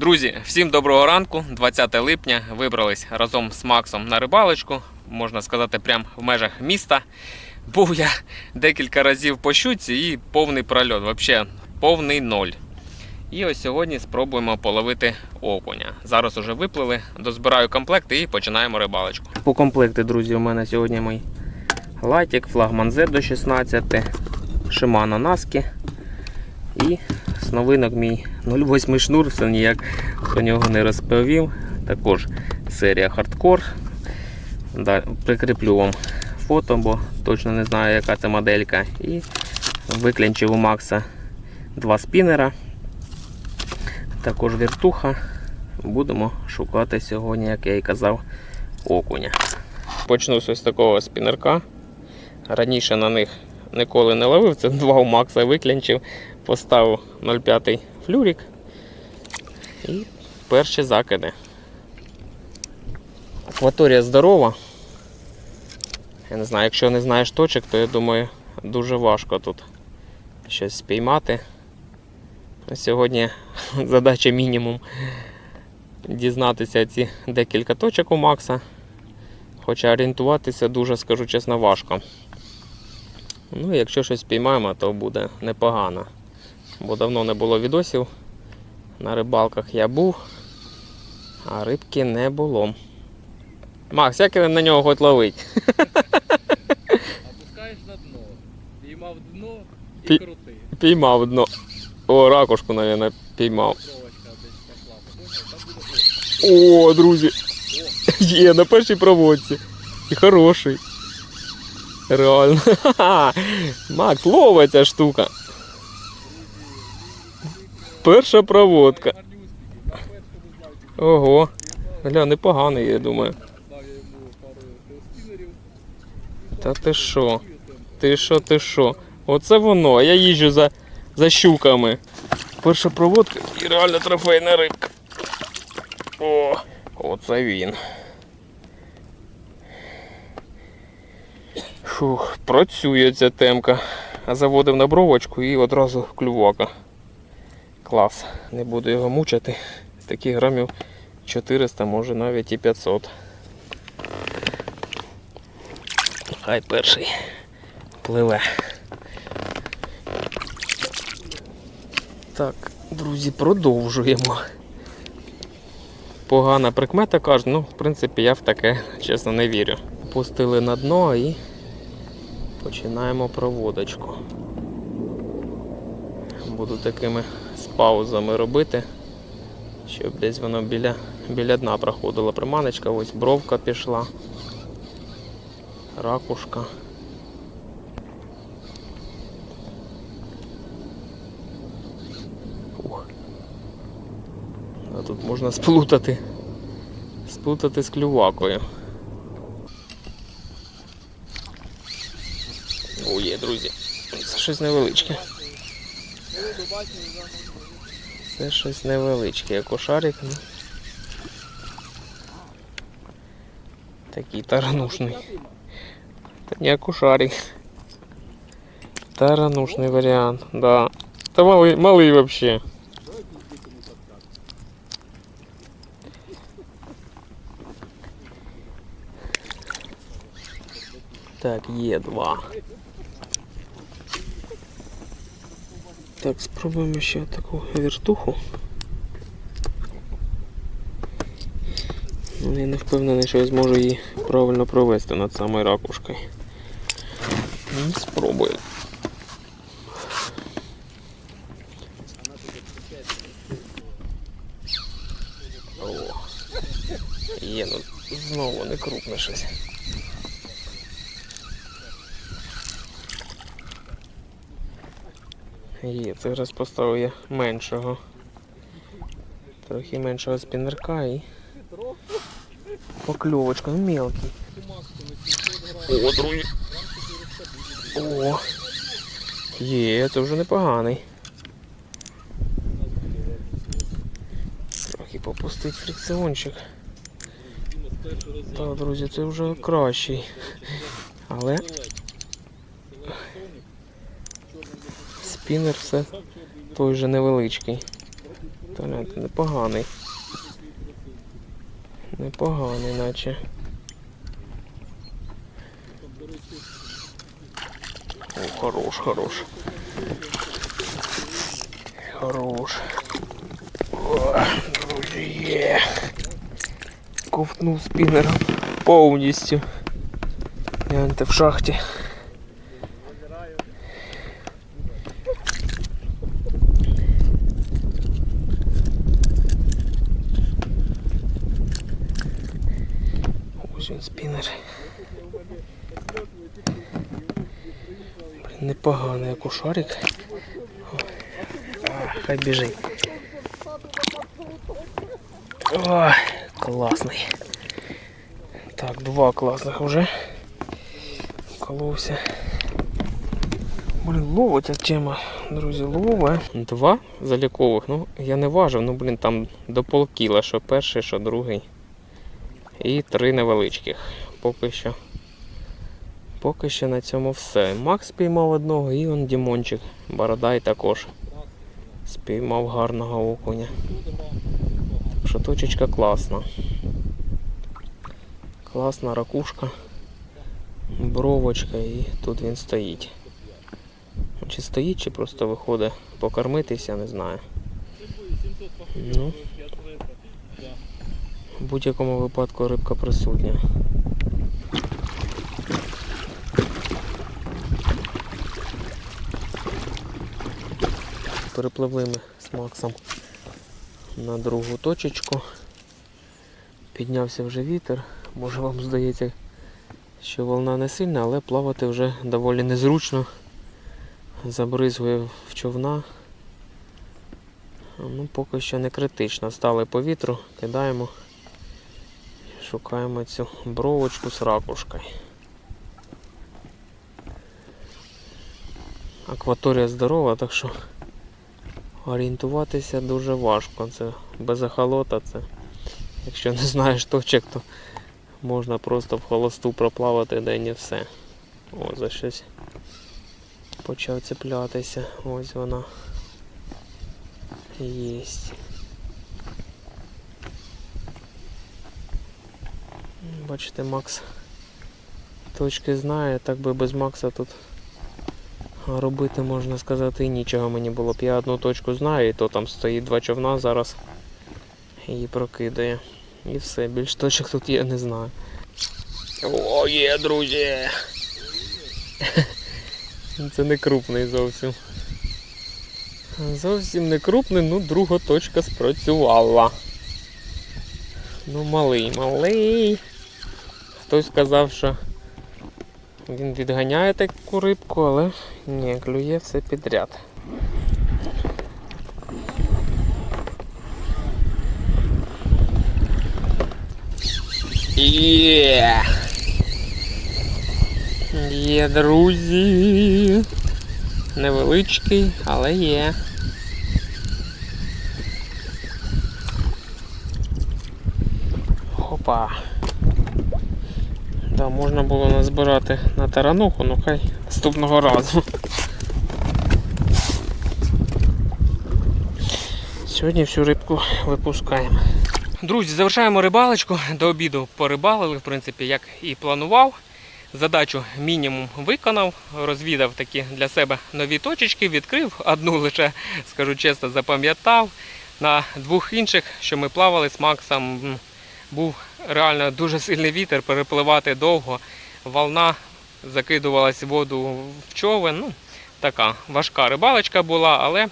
Друзі, всім доброго ранку. 20 липня вибрались разом з Максом на рибалочку, можна сказати, прямо в межах міста. Був я декілька разів по щуці і повний прольот, взагалі повний ноль. І ось сьогодні спробуємо половити окуня. Зараз уже виплили, дозбираю комплекти і починаємо рибалочку. По комплекти, друзі, у мене сьогодні мій латік, флагман Z до 16, Shimano Наски і новинок мій 08 шнур, все ніяк про нього не розповів. Також серія хардкор. Прикріплю вам фото, бо точно не знаю, яка це моделька. І виклянчив у Макса два спінера. Також віртуха. Будемо шукати сьогодні, як я і казав, окуня. Почну з ось такого спінерка. Раніше на них ніколи не ловив. Це два у Макса виклянчив. Поставив 0,5 флюрик. І перші закиди. Акваторія здорова. Я не знаю, якщо не знаєш точок, то я думаю, дуже важко тут щось спіймати. Сьогодні задача мінімум дізнатися ці декілька точок у Макса. Хоча орієнтуватися дуже, скажу чесно, важко. Ну, якщо щось спіймаємо, то буде непогано. Бо давно не було відосів. На рибалках я був, а рибки не було. Макс, як на нього хоч ловить? Опускаєш на дно, піймав дно і крути. Піймав дно. О, ракушку, мабуть, піймав. О, друзі. Є на першій проводці. І хороший. Реально. Макс, лова ця штука. Перша проводка. Ого. Гля, непоганий, я думаю. Та ти що? Ти що, ти що? Оце воно. а Я їжджу за, за щуками. Перша проводка і реально трофейна рибка. О, оце він. Фух, працює ця темка. Заводив на бровочку і одразу клювака. Клас. Не буду його мучити. Таких грамів 400, може навіть і 500. Хай перший пливе. Так, друзі, продовжуємо. Погана прикмета кажуть, ну, в принципі, я в таке, чесно, не вірю. Пустили на дно і починаємо проводочку. Буду такими паузами робити, щоб десь воно біля, біля дна проходила приманочка, ось бровка пішла ракушка. Ух. А тут можна сплутати. Сплутати з клювакою. О, є, друзі. Це щось невеличке. Це щось невеличке, як ошарик. Ну. Такий таранушний. Та не акушарик. Таранушный вариант, да. Та малый, малый вообще. Так, є два. Так, спробуємо ще таку вертуху. Ну, Я не впевнений, що я зможу її правильно провести над самою ракушкою. Ну, Спробую. О, є, ну знову не крупне щось. Є, це раз поставив я меншого. Трохи меншого спіннерка і покльовочка, ну мелкий. О, друзі. О. Є, це вже непоганий. Трохи попустить фрикціончик. Так, друзі, це вже кращий. Але спінер все той же невеличкий. Гляньте, непоганий. Непоганий, наче. О, хорош, хорош. Хорош. О, друзі, є. Ковтнув спінером повністю. Гляньте в шахті. Ось він спінер. Блін, непоганий як у шарик. Хай біжить. Ой, класний. Так, два класних вже. Коловся. Блін, ловить як тема, друзі, лове. Два залікових. Ну, я не важив, ну блін, там до полкіла, що перший, що другий. І три невеличких. Поки що. Поки що на цьому все. Макс спіймав одного і он Дімончик. Бородай також. Спіймав гарного окуня. Так що точечка класна. Класна ракушка. Бровочка і тут він стоїть. Чи стоїть, чи просто виходить покормитися, не знаю. Ну, в будь-якому випадку рибка присутня. Перепливли ми з Максом на другу точечку. Піднявся вже вітер. Може вам здається, що волна не сильна, але плавати вже доволі незручно. Забризує в човна. Ну, поки що не критично. Стали по вітру, кидаємо. Шукаємо цю бровочку з ракушкою. Акваторія здорова, так що орієнтуватися дуже важко. Це без ехолота, це якщо не знаєш точок, то можна просто в холосту проплавати день і все. О, за щось почав цеплятися. Ось вона. Єсть. Бачите, Макс точки знає, так би без Макса тут робити, можна сказати, і нічого мені було б. Я одну точку знаю, і то там стоїть два човна зараз її прокидає. І все, більш точок тут я не знаю. О, є, друзі! Це не крупний зовсім. Зовсім не крупний, ну друга точка спрацювала. Ну малий, малий. Хтось сказав, що він відганяє таку рибку, але ні, клює все підряд. Є! Є, друзі. Невеличкий, але є. Хопа. Да, можна було назбирати на тарануху, ну хай наступного разу. Сьогодні всю рибку випускаємо. Друзі, завершаємо рибалочку. До обіду порибалили, в принципі, як і планував. Задачу мінімум виконав, розвідав такі для себе нові точечки, відкрив. Одну лише, скажу чесно, запам'ятав. На двох інших, що ми плавали з Максом, був реально дуже сильний вітер, перепливати довго. Волна закидувалась воду в човен. Ну, така важка рибалочка була, але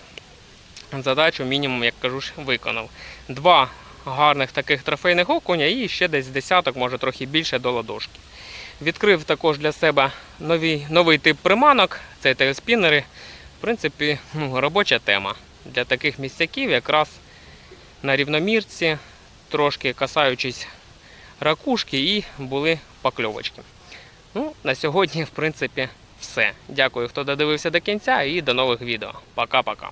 задачу мінімум, як кажу, ж, виконав. Два гарних таких трофейних окуня і ще десь десяток, може трохи більше до ладошки. Відкрив також для себе новий, новий тип приманок, це телеспінери. В принципі, ну, робоча тема. Для таких місцяків якраз на рівномірці, трошки касаючись ракушки, і були покльовочки. Ну, на сьогодні, в принципі, все. Дякую, хто додивився до кінця, і до нових відео. Пока-пока.